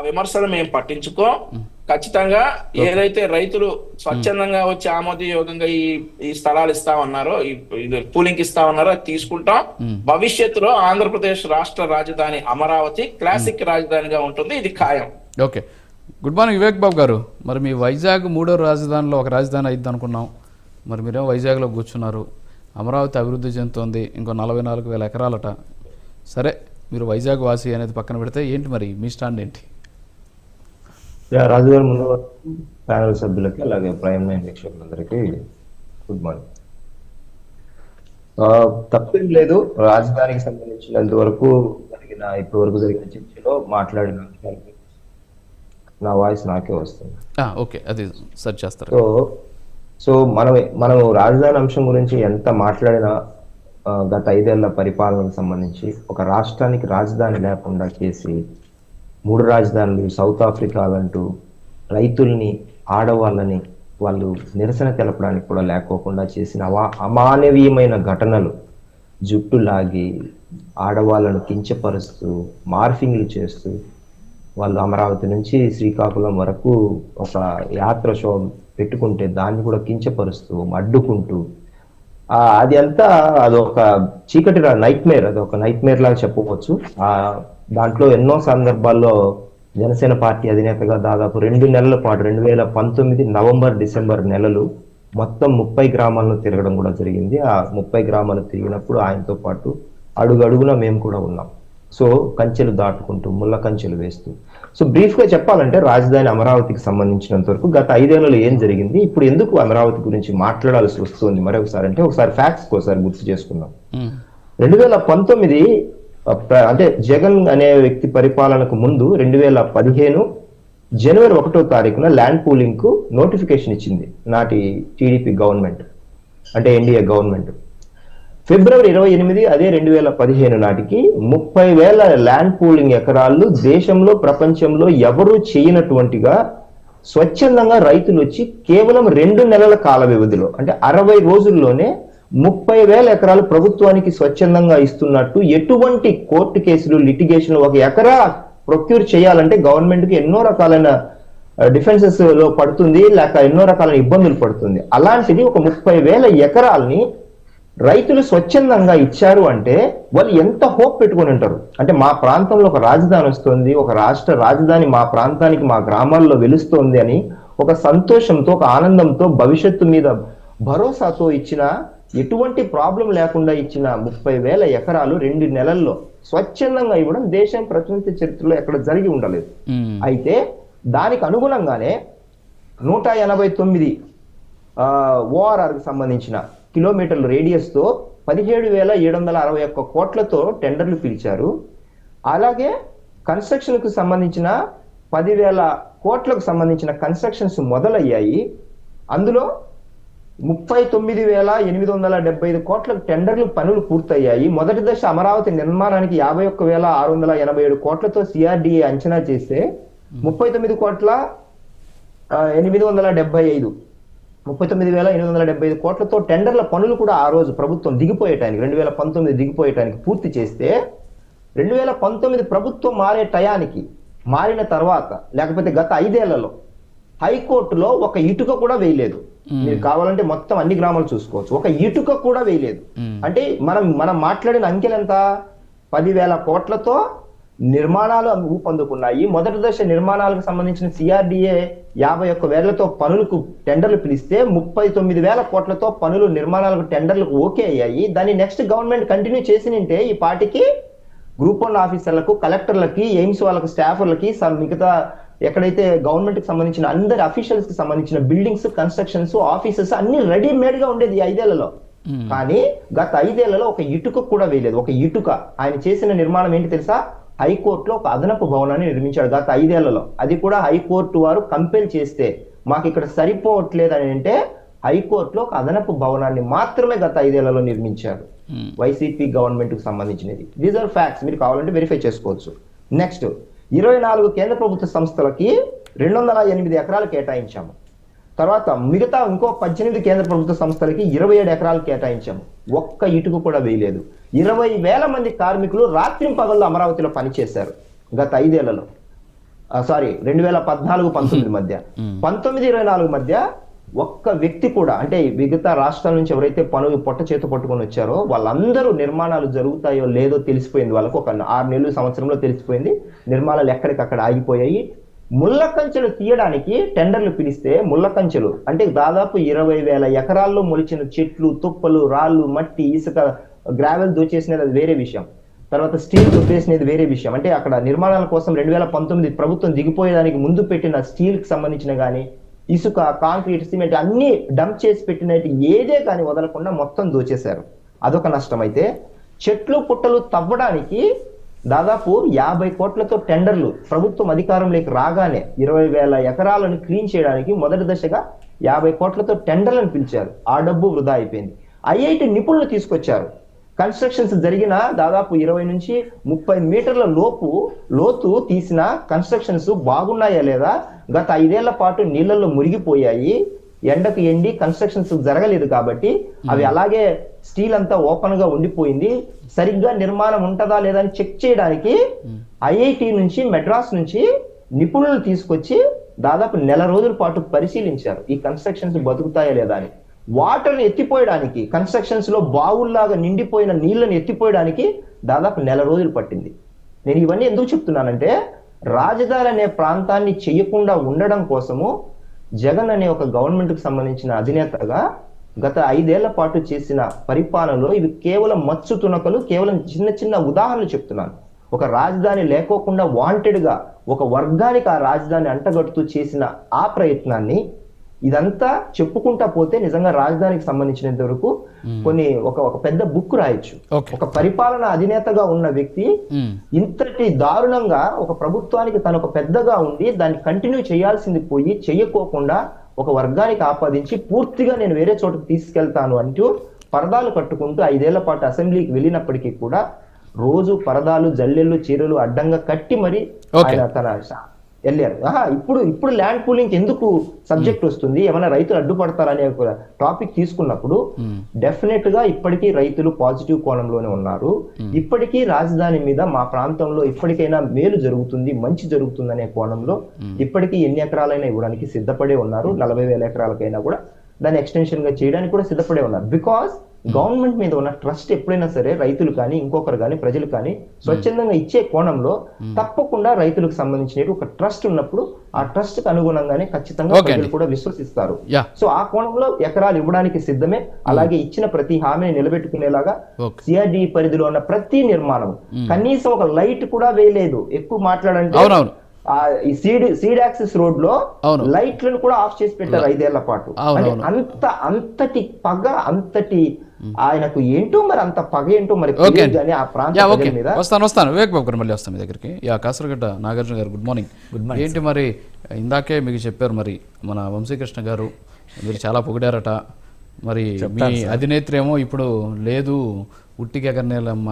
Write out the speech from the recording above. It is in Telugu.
ఆ విమర్శలు మేము పట్టించుకో. ఖచ్చితంగా ఏదైతే రైతులు స్వచ్ఛందంగా వచ్చి ఆమోదయోగంగా ఈ ఈ స్థలాలు ఇస్తామన్నారో ఈ ఇది పూలింగ్ ఇస్తామన్నారో అది తీసుకుంటాం. భవిష్యత్తులో ఆంధ్రప్రదేశ్ రాష్ట్ర రాజధాని అమరావతి క్లాసిక్ రాజధానిగా ఉంటుంది. ఇది ఖాయం. Okay. Good morning Vivek Babu గారు. మరి మీ వైజాగ్ మూడో రాజధానిలో ఒక రాజధాని అయింది అనుకున్నాం. మరి మీరేమో వైజాగ్లో కూర్చున్నారు. అమరావతి అభివృద్ధి చెందుతోంది. ఇంకో నలభై నాలుగు వేల ఎకరాలట. సరే మీరు వైజాగ్ వాసి అనేది పక్కన పెడితే ఏంటి మరి మీ స్టాండ్ ఏంటి? రాజుగారి ముందు ప్యానల్ సభ్యులకి అలాగే ప్రైమ్ నైన్ వీక్షకులందరికీ గుడ్ మార్నింగ్. ఆ, తప్పేం లేదు. రాజధానికి సంబంధించినంత వరకు జరిగిన ఇప్పటి వరకు జరిగిన చర్చలో మాట్లాడిన నా వాయిస్ నాకే వస్తుంది. ఓకే అది సెర్చ్ చేస్తారు. సో సో మనం మనం రాజధాని అంశం గురించి ఎంత మాట్లాడినా గత ఐదేళ్ళ పరిపాలనకు సంబంధించి ఒక రాష్ట్రానికి రాజధాని లేకుండా చేసి మూడు రాజధానులు సౌత్ ఆఫ్రికాలంటూ రైతుల్ని ఆడవాళ్ళని వాళ్ళు నిరసన తెలపడానికి కూడా లేకోకుండా చేసిన అవా అమానవీయమైన ఘటనలు. జుట్టు లాగి ఆడవాళ్ళను కించపరుస్తూ మార్ఫింగ్లు చేస్తూ వాళ్ళు అమరావతి నుంచి శ్రీకాకుళం వరకు ఒక యాత్ర షో పెట్టుకుంటే దాన్ని కూడా కించపరుస్తూ అడ్డుకుంటూ అది అంతా అదొక చీకటి నైట్ మేర్ అది ఒక నైట్ మేర్ లాగా చెప్పవచ్చు. ఆ దాంట్లో ఎన్నో సందర్భాల్లో జనసేన పార్టీ అధినేతగా దాదాపు రెండు నెలల పాటు రెండు వేల పంతొమ్మిది నవంబర్ డిసెంబర్ నెలలు మొత్తం ముప్పై గ్రామాలను తిరగడం కూడా జరిగింది. ఆ ముప్పై గ్రామాలు తిరిగినప్పుడు ఆయనతో పాటు అడుగు అడుగున మేము కూడా ఉన్నాం. సో కంచెలు దాటుకుంటూ ముళ్ళ కంచెలు వేస్తూ. సో బ్రీఫ్గా చెప్పాలంటే రాజధాని అమరావతికి సంబంధించినంత వరకు గత ఐదేళ్ళలో ఏం జరిగింది? ఇప్పుడు ఎందుకు అమరావతి గురించి మాట్లాడాల్సి వస్తుంది? మరొకసారి అంటే ఒకసారి ఫ్యాక్ట్స్ ఒకసారి గుర్తు చేసుకుందాం. మ్మ్. రెండు వేల పంతొమ్మిది అంటే జగన్ అనే వ్యక్తి పరిపాలనకు ముందు రెండు వేల పదిహేను జనవరి ఒకటో తారీఖున ల్యాండ్ పూలింగ్కు నోటిఫికేషన్ ఇచ్చింది నాటి టీడీపీ గవర్నమెంట్ అంటే ఎన్డీఏ గవర్నమెంట్. ఫిబ్రవరి ఇరవై ఎనిమిది అదే రెండు వేల పదిహేను నాటికి ముప్పై వేల ల్యాండ్ పూలింగ్ ఎకరాలు దేశంలో ప్రపంచంలో ఎవరూ చేయనటువంటిగా స్వచ్ఛందంగా రైతులు వచ్చి కేవలం రెండు నెలల కాల వ్యవధిలో అంటే అరవై రోజుల్లోనే ముప్పై వేల ఎకరాలు ప్రభుత్వానికి స్వచ్ఛందంగా ఇస్తున్నట్టు ఎటువంటి కోర్టు కేసులు లిటిగేషన్ ఒక ఎకరా ప్రొక్యూర్ చేయాలంటే గవర్నమెంట్కి ఎన్నో రకాలైన డిఫెన్సెస్లో పడుతుంది లేక ఎన్నో రకాలైన ఇబ్బందులు పడుతుంది. అలాంటిది ఒక ముప్పై వేల ఎకరాల్ని రైతులు స్వచ్ఛందంగా ఇచ్చారు అంటే వాళ్ళు ఎంత హోప్ పెట్టుకొని ఉంటారు? అంటే మా ప్రాంతంలో ఒక రాజధాని వస్తుంది ఒక రాష్ట్ర రాజధాని మా ప్రాంతానికి మా గ్రామాల్లో వెలుస్తోంది అని ఒక సంతోషంతో ఒక ఆనందంతో భవిష్యత్తు మీద భరోసాతో ఇచ్చిన ఎటువంటి ప్రాబ్లం లేకుండా ఇచ్చిన ముప్పై వేల ఎకరాలు రెండు నెలల్లో స్వచ్ఛందంగా ఇవ్వడం దేశం ప్రపంచ చరిత్రలో ఎక్కడ జరిగి ఉండలేదు. అయితే దానికి అనుగుణంగానే నూట ఎనభై తొమ్మిది ఓఆర్ఆర్కి సంబంధించిన కిలోమీటర్ల రేడియస్తో పదిహేడు వేల ఏడు వందల అరవై ఒక్క కోట్లతో టెండర్లు పిలిచారు. అలాగే కన్స్ట్రక్షన్కు సంబంధించిన పదివేల కోట్లకు సంబంధించిన కన్స్ట్రక్షన్స్ మొదలయ్యాయి. అందులో ముప్పై తొమ్మిది వేల ఎనిమిది వందల డెబ్బై ఐదు కోట్ల టెండర్లు పనులు పూర్తయ్యాయి. మొదటి దశ అమరావతి నిర్మాణానికి యాభై ఒక్క వేల ఆరు వందల ఎనభై ఏడు కోట్లతో సిఆర్డిఏ అంచనా చేస్తే ముప్పై తొమ్మిది కోట్ల ఎనిమిది వందల డెబ్బై ఐదు. ముప్పై తొమ్మిది వేల ఎనిమిది వందల డెబ్బై ఐదు కోట్లతో టెండర్ల పనులు కూడా ఆ రోజు ప్రభుత్వం దిగిపోయేటానికి రెండు వేల పంతొమ్మిది దిగిపోయేటానికి పూర్తి చేస్తే రెండు వేల పంతొమ్మిది ప్రభుత్వం మారే టయానికి మారిన తర్వాత లేకపోతే గత ఐదేళ్ళలో హైకోర్టులో ఒక ఇటుక కూడా వేయలేదు. మీరు కావాలంటే మొత్తం అన్ని గ్రామాలు చూసుకోవచ్చు. ఒక ఇటుక కూడా వేయలేదు. అంటే మనం మనం మాట్లాడిన అంకెలు ఎంత? పదివేల కోట్లతో నిర్మాణాలు ఊపందుకున్నాయి. మొదటి దశ నిర్మాణాలకు సంబంధించిన సిఆర్డిఏ యాభై ఒక్క వేలతో పనులకు టెండర్లు పిలిస్తే ముప్పై తొమ్మిది వేల కోట్లతో పనులు నిర్మాణాలకు టెండర్లకు ఓకే అయ్యాయి. దాన్ని నెక్స్ట్ గవర్నమెంట్ కంటిన్యూ చేసినంటే ఈ పార్టీకి గ్రూప్ వన్ ఆఫీసర్లకు కలెక్టర్లకి ఎయిమ్స్ వాళ్ళకి స్టాఫర్లకి మిగతా ఎక్కడైతే గవర్నమెంట్కి సంబంధించిన అందరి అఫీషియల్స్కి సంబంధించిన బిల్డింగ్స్ కన్స్ట్రక్షన్స్ ఆఫీసెస్ అన్ని రెడీమేడ్గా ఉండేది ఈ ఐదేళ్ళలో. కానీ గత ఐదేళ్ళలో ఒక ఇటుక కూడా వేయలేదు. ఒక ఇటుక. ఆయన చేసిన నిర్మాణం ఏంటి తెలుసా? హైకోర్టులో ఒక అదనపు భవనాన్ని నిర్మించాడు గత ఐదేళ్ళలో. అది కూడా హైకోర్టు వారు కంపెల్ చేస్తే మాకు ఇక్కడ సరిపోవట్లేదు అని అంటే హైకోర్టులో ఒక అదనపు భవనాన్ని మాత్రమే గత ఐదేళ్ళలో నిర్మించారు. వైసీపీ గవర్నమెంట్కు సంబంధించినది. దీస్ ఆర్ ఫ్యాక్ట్స్ మీరు కావాలంటే వెరిఫై చేసుకోవచ్చు. నెక్స్ట్ ఇరవై నాలుగు కేంద్ర ప్రభుత్వ సంస్థలకి రెండు వందల ఎనిమిది ఎకరాలు కేటాయించాము. తర్వాత మిగతా ఇంకో పద్దెనిమిది కేంద్ర ప్రభుత్వ సంస్థలకి ఇరవై ఏడు ఎకరాలు కేటాయించాము. ఒక్క ఇటుక కూడా వేయలేదు. ఇరవై వేల మంది కార్మికులు రాత్రి పగళ్ళు అమరావతిలో పనిచేశారు గత ఐదేళ్ళలో. సారీ రెండు వేల పద్నాలుగు పంతొమ్మిది మధ్య. పంతొమ్మిది ఇరవై నాలుగు మధ్య ఒక్క వ్యక్తి కూడా అంటే మిగతా రాష్ట్రాల నుంచి ఎవరైతే పనులు పొట్ట చేత పట్టుకొని వచ్చారో వాళ్ళందరూ నిర్మాణాలు జరుగుతాయో లేదో తెలిసిపోయింది. వాళ్ళకు ఒక ఆరు నెలలు సంవత్సరంలో తెలిసిపోయింది. నిర్మాణాలు ఎక్కడికక్కడ ఆగిపోయాయి. ముళ్ళ కంచెలు తీయడానికి టెండర్లు పిలిస్తే ముళ్ళ కంచెలు అంటే దాదాపు ఇరవై వేల ఎకరాల్లో మొలిచిన చెట్లు తుప్పలు రాళ్ళు మట్టి ఇసుక గ్రావెల్ దోచేసినది అది వేరే విషయం. తర్వాత స్టీల్ దొబ్బేసినది వేరే విషయం. అంటే అక్కడ నిర్మాణాల కోసం రెండు వేల పంతొమ్మిది ప్రభుత్వం దిగిపోయేదానికి ముందు పెట్టిన స్టీల్కి సంబంధించిన కానీ ఇసుక కాంక్రీట్ సిమెంట్ అన్ని డంప్ చేసి పెట్టినట్టు ఏదే కానీ వదలకుండా మొత్తం దోచేశారు. అదొక నష్టం అయితే చెట్లు పుట్టలు తవ్వడానికి దాదాపు యాభై కోట్లతో టెండర్లు ప్రభుత్వం అధికారంలోకి రాగానే ఇరవై వేల ఎకరాలను క్లీన్ చేయడానికి మొదటి దశగా యాభై కోట్లతో టెండర్లను పిలిచారు. ఆ డబ్బు వృధా అయిపోయింది. ఐఐటి నిపుణులు తీసుకొచ్చారు. కన్స్ట్రక్షన్స్ జరిగిన దాదాపు ఇరవై నుంచి ముప్పై మీటర్ల లోపు లోతు తీసిన కన్స్ట్రక్షన్స్ బాగున్నాయా లేదా గత ఐదేళ్ళ పాటు నీళ్ళలో మురిగిపోయాయి. ఎండకు ఎండి కన్స్ట్రక్షన్స్ జరగలేదు కాబట్టి అవి అలాగే స్టీల్ అంతా ఓపెన్గా ఉండిపోయింది. సరిగ్గా నిర్మాణం ఉంటుందా లేదా అని చెక్ చేయడానికి ఐఐటి నుంచి మెడ్రాస్ నుంచి నిపుణులు తీసుకొచ్చి దాదాపు నెల రోజుల పాటు పరిశీలించారు. ఈ కన్స్ట్రక్షన్స్ బతుకుతాయా లేదా అని. వాటర్ని ఎత్తిపోయడానికి కన్స్ట్రక్షన్స్లో బావుల్లాగా నిండిపోయిన నీళ్ళను ఎత్తిపోయడానికి దాదాపు నెల రోజులు పట్టింది. నేను ఇవన్నీ ఎందుకు చెప్తున్నానంటే రాజధాని అనే ప్రాంతాన్ని చేయకుండా ఉండడం కోసము జగన్ అనే ఒక గవర్నమెంట్కు సంబంధించిన అధినేతగా గత ఐదేళ్ళ పాటు చేసిన పరిపాలనలో ఇవి కేవలం మచ్చు తునకలు కేవలం చిన్న చిన్న ఉదాహరణలు చెప్తున్నాను. ఒక రాజధాని లేకోకుండా వాంటెడ్గా ఒక వర్గానికి ఆ రాజధాని అంటగడుతూ చేసిన ఆ ప్రయత్నాన్ని ఇదంతా చెప్పుకుంటా పోతే నిజంగా రాజధానికి సంబంధించినంత వరకు కొన్ని ఒక ఒక పెద్ద బుక్ రాయొచ్చు ఒక పరిపాలన అధినేతగా ఉన్న వ్యక్తి. ఇంతటి దారుణంగా ఒక ప్రభుత్వానికి తను ఒక పెద్దగా ఉండి దాన్ని కంటిన్యూ చేయాల్సింది పోయి చెయ్యకోకుండా ఒక వర్గానికి ఆపాదించి పూర్తిగా నేను వేరే చోటుకు తీసుకెళ్తాను అంటూ పరదాలు కట్టుకుంటూ ఐదేళ్ళ పాటు అసెంబ్లీకి వెళ్ళినప్పటికీ కూడా రోజు పరదాలు జల్లెళ్ళు చీరలు అడ్డంగా కట్టి మరి. ఆయన తన వెళ్ళారు. ఆహా ఇప్పుడు ఇప్పుడు ల్యాండ్ పూలింగ్ ఎందుకు సబ్జెక్ట్ వస్తుంది? ఏమైనా రైతులు అడ్డుపడతారనే టాపిక్ తీసుకున్నప్పుడు. డెఫినెట్గా ఇప్పటికీ రైతులు పాజిటివ్ కోణంలోనే ఉన్నారు. ఇప్పటికీ రాజధాని మీద మా ప్రాంతంలో ఇప్పటికైనా మేలు జరుగుతుంది మంచి జరుగుతుంది అనే కోణంలో ఇప్పటికీ ఎన్ని ఎకరాలైనా ఇవ్వడానికి సిద్ధపడే ఉన్నారు. నలభై వేల ఎకరాలకైనా కూడా దాన్ని ఎక్స్టెన్షన్గా చేయడానికి కూడా సిద్ధపడే ఉన్నారు. బికాస్ గవర్నమెంట్ మీద ఉన్న ట్రస్ట్ ఎప్పుడైనా సరే రైతులు కానీ ఇంకొకరు కానీ ప్రజలు కానీ స్వచ్ఛందంగా ఇచ్చే కోణంలో తప్పకుండా రైతులకు సంబంధించిన ఒక ట్రస్ట్ ఉన్నప్పుడు ఆ ట్రస్ట్కి అనుగుణంగానే ఖచ్చితంగా ప్రజలు కూడా విశ్వసిస్తారు. సో ఆ కోణంలో ఎకరాలు ఇవ్వడానికి సిద్ధమే. అలాగే ఇచ్చిన ప్రతి హామీని నిలబెట్టుకునేలాగా సిఆర్డి పరిధిలో ఉన్న ప్రతి నిర్మాణం. కనీసం ఒక లైట్ కూడా వేయలేదు. ఎక్కువ మాట్లాడంటే అవునవును. ఆ ఈ సీడ్ సీడ్ యాక్సిస్ రోడ్లో. లైట్లను కూడా ఆఫ్ చేసి పెట్టారు ఐదేళ్ళ పాటు. అంత అంతటి పగ అంతటి ఆయనకు ఏంటో మరి అంత పగ ఏంటో మరి ఆ ప్రాంత మీద వస్తాను వస్తాను. వివేక్ బాబు గారు మళ్ళీ వస్తాను మీ దగ్గరికి. యా కాసరగడ్డ నాగార్జున గారు గుడ్ మార్నింగ్. గుడ్ మార్నింగ్ ఏంటి మరి ఇందాకే మీకు చెప్పారు మరి మన వంశీకృష్ణ గారు మీరు చాలా పొగిడారట. మరి మీ అధినేత్రి ఏమో ఇప్పుడు లేదు ఉట్టికి ఎగరనేలమ్మ